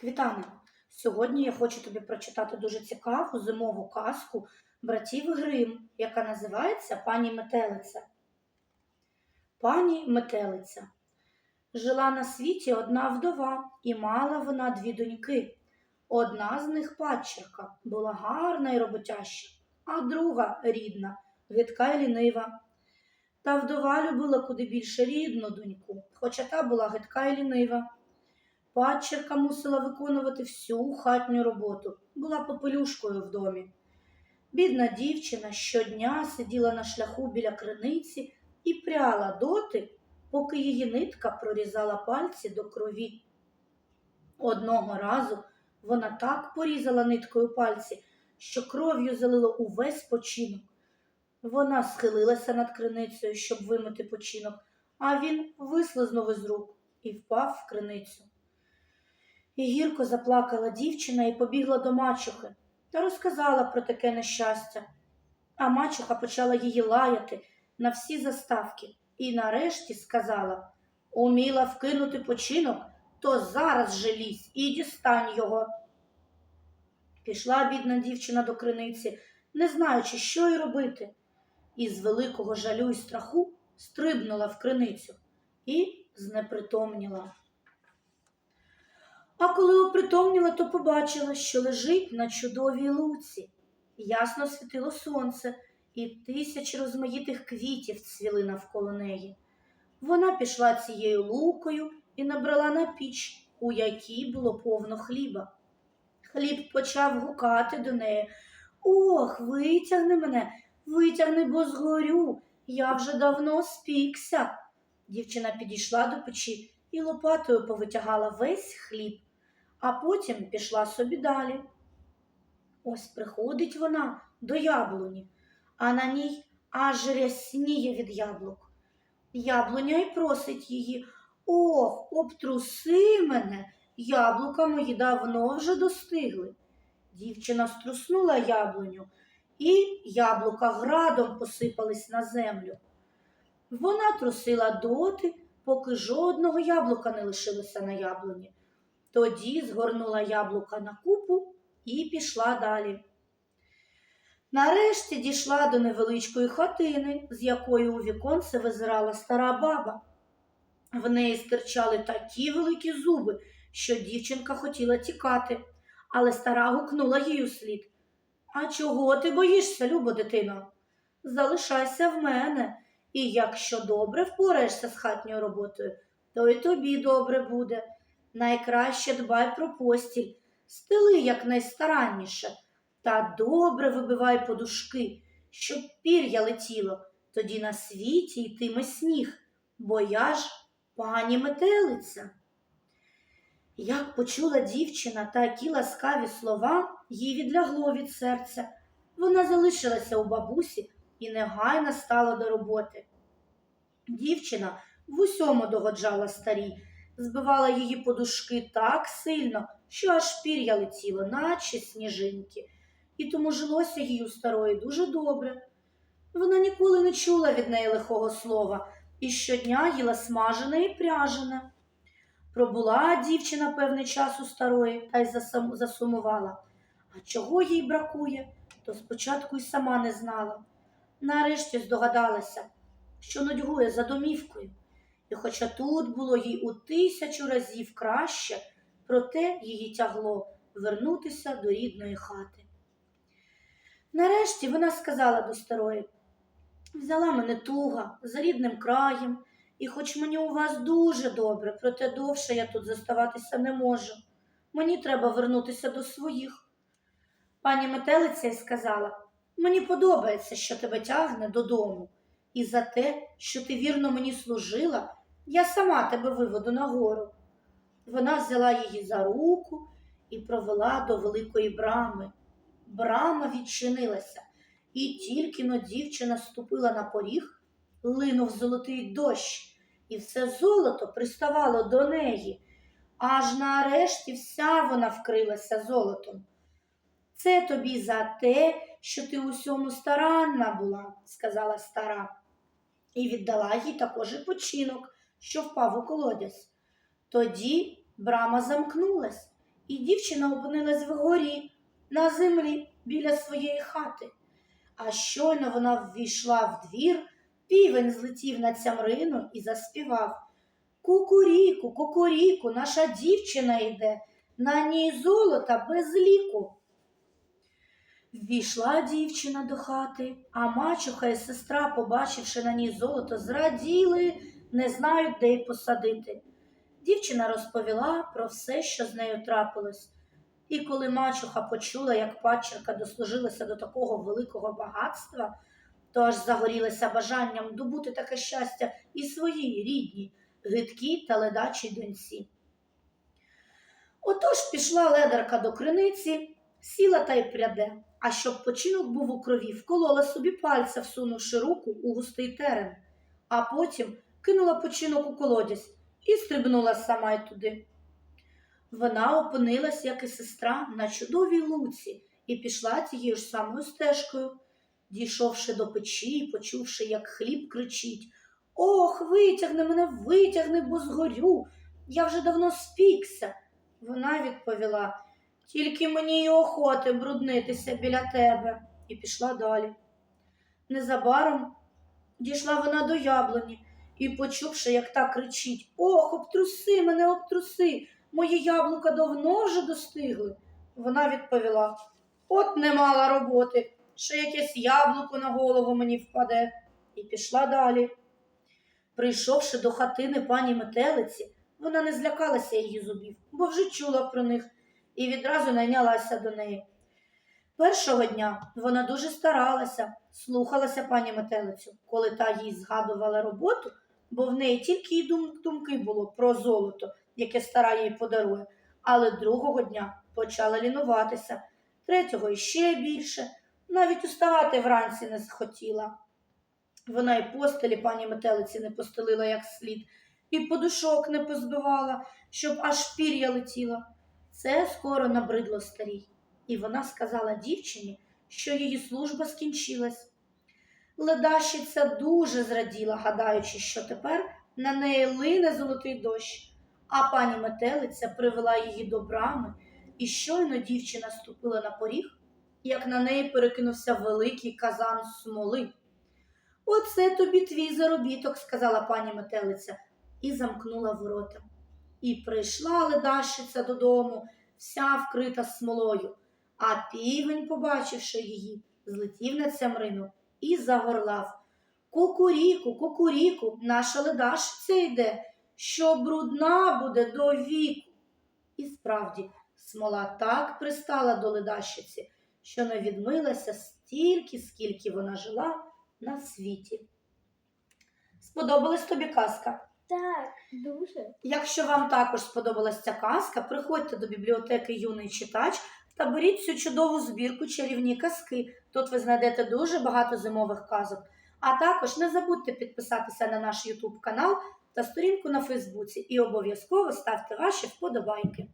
Квітана, сьогодні я хочу тобі прочитати дуже цікаву зимову казку братів Грим, яка називається Пані Метелиця. Пані Метелиця. Жила на світі одна вдова, і мала вона дві доньки. Одна з них падчерка, була гарна і роботяща, а друга рідна, гидка і лінива. Та вдова любила куди більше рідну доньку, хоча та була гидка і лінива. Падчерка мусила виконувати всю хатню роботу, була попелюшкою в домі. Бідна дівчина щодня сиділа на шляху біля криниці і пряла доти, поки її нитка прорізала пальці до крові. Одного разу вона так порізала ниткою пальці, що кров'ю залило увесь починок. Вона схилилася над криницею, щоб вимити починок, а він вислизнув із рук і впав в криницю. І гірко заплакала дівчина і побігла до мачухи та розказала про таке нещастя. А мачуха почала її лаяти на всі заставки і нарешті сказала Уміла вкинути починок, то зараз же лізь і дістань його. Пішла бідна дівчина до криниці, не знаючи, що й робити, і з великого жалю й страху стрибнула в криницю і знепритомніла. А коли опритомніла, то побачила, що лежить на чудовій луці. Ясно світило сонце, і тисячі розмаїтих квітів цвіли навколо неї. Вона пішла цією лукою і набрала на піч, у якій було повно хліба. Хліб почав гукати до неї. Ох, витягни мене, витягни, бо згорю. Я вже давно спікся. Дівчина підійшла до печі і лопатою повитягала весь хліб, а потім пішла собі далі. Ось приходить вона до яблуні, а на ній аж рясніє від яблук. Яблуня й просить її Ох, обтруси мене, яблука мої давно вже достигли. Дівчина струснула яблуню, і яблука градом посипались на землю. Вона трусила доти, поки жодного яблука не лишилося на яблуні. Тоді згорнула яблука на купу і пішла далі. Нарешті дійшла до невеличкої хатини, з якої у віконце визирала стара баба. В неї стирчали такі великі зуби, що дівчинка хотіла тікати, але стара гукнула їй у слід. А чого ти боїшся, любо дитино? Залишайся в мене, і якщо добре впораєшся з хатньою роботою, то й тобі добре буде. Найкраще дбай про постіль, стели якнайстаранніше, та добре вибивай подушки, щоб пір'я летіло, тоді на світі йтиме сніг, бо я ж пані метелиця. Як почула дівчина такі ласкаві слова, їй відлягло від серця. Вона залишилася у бабусі і негайно стала до роботи. Дівчина в усьому догоджала старій, збивала її подушки так сильно, що аж пір'я летіло, наче сніжинки, і тому жилося їй у старої дуже добре. Вона ніколи не чула від неї лихого слова і щодня їла смажене і пряжене. Пробула дівчина певний час у старої та й засумувала. А чого їй бракує, то спочатку й сама не знала. Нарешті здогадалася, що нудьгує за домівкою, і хоча тут було їй у тисячу разів краще, проте її тягло вернутися до рідної хати. Нарешті вона сказала до старої взяла мене туга за рідним краєм, і хоч мені у вас дуже добре, проте довше я тут заставатися не можу. Мені треба вернутися до своїх. Пані метелиця й сказала мені подобається, що тебе тягне додому, і за те, що ти вірно мені служила, я сама тебе виведу нагору. Вона взяла її за руку і провела до великої брами. Брама відчинилася, і тільки но дівчина ступила на поріг, линув золотий дощ, і все золото приставало до неї, аж нарешті вся вона вкрилася золотом. Це тобі за те, що ти усьому старанна була, сказала стара, і віддала їй також і починок, що впав у колодязь. Тоді брама замкнулась, і дівчина опинилась вгорі, на землі, біля своєї хати. А щойно вона ввійшла в двір, півень злетів на цямрину і заспівав. Кукуріку, кукуріку, наша дівчина йде, на ній золота без ліку. Ввійшла дівчина до хати, а мачуха і сестра, побачивши на ній золото, зраділи, не знають, де й посадити. Дівчина розповіла про все, що з нею трапилось. І коли мачуха почула, як падчерка дослужилася до такого великого багатства, то аж загорілася бажанням добути таке щастя і своїй рідній, гидкій та ледачій доньці. Отож пішла ледарка до криниці, сіла та й пряде, а щоб починок був у крові, вколола собі пальця, всунувши руку у густий терен, а потім кинула починок у колодязь і стрибнула сама й туди. Вона опинилась, як і сестра, на чудовій луці і пішла тією ж самою стежкою. Дійшовши до печі і почувши, як хліб кричить Ох, витягни мене, витягни, бо згорю. Я вже давно спікся. Вона відповіла Тільки мені й охоти бруднитися біля тебе, і пішла далі. Незабаром дійшла вона до яблуні і, почувши, як та кричить Ох, обтруси мене, обтруси, мої яблука давно вже достигли. Вона відповіла От не мала роботи, ще якесь яблуко на голову мені впаде, і пішла далі. Прийшовши до хатини пані метелиці, вона не злякалася її зубів, бо вже чула про них і відразу найнялася до неї. Першого дня вона дуже старалася, слухалася пані метелицю, коли та їй згадувала роботу, бо в неї тільки й думки було про золото, яке стара їй подарує. Але другого дня почала лінуватися, третього іще більше, навіть уставати вранці не схотіла. Вона і постелі пані метелиці не постелила як слід, і подушок не позбивала, щоб аж пір'я летіло. Це скоро набридло старій, і вона сказала дівчині, що її служба скінчилась. Ледащиця дуже зраділа, гадаючи, що тепер на неї лине золотий дощ, а пані метелиця привела її до брами, і щойно дівчина ступила на поріг, як на неї перекинувся великий казан смоли. Оце тобі твій заробіток, сказала пані метелиця, і замкнула ворота. І прийшла ледащиця додому, вся вкрита смолою, а півень, побачивши її, злетів на цямрину і загорлав. Кукуріку, кукуріку, наша ледашця йде, що брудна буде до віку. І справді, смола так пристала до ледащиці, що не відмилася стільки, скільки вона жила на світі. Сподобалась тобі казка? Так, дуже. Якщо вам також сподобалась ця казка, приходьте до бібліотеки Юний читач та беріть цю чудову збірку чарівні казки. Тут ви знайдете дуже багато зимових казок. А також не забудьте підписатися на наш YouTube канал та сторінку на Фейсбуці і обов'язково ставте ваші вподобайки.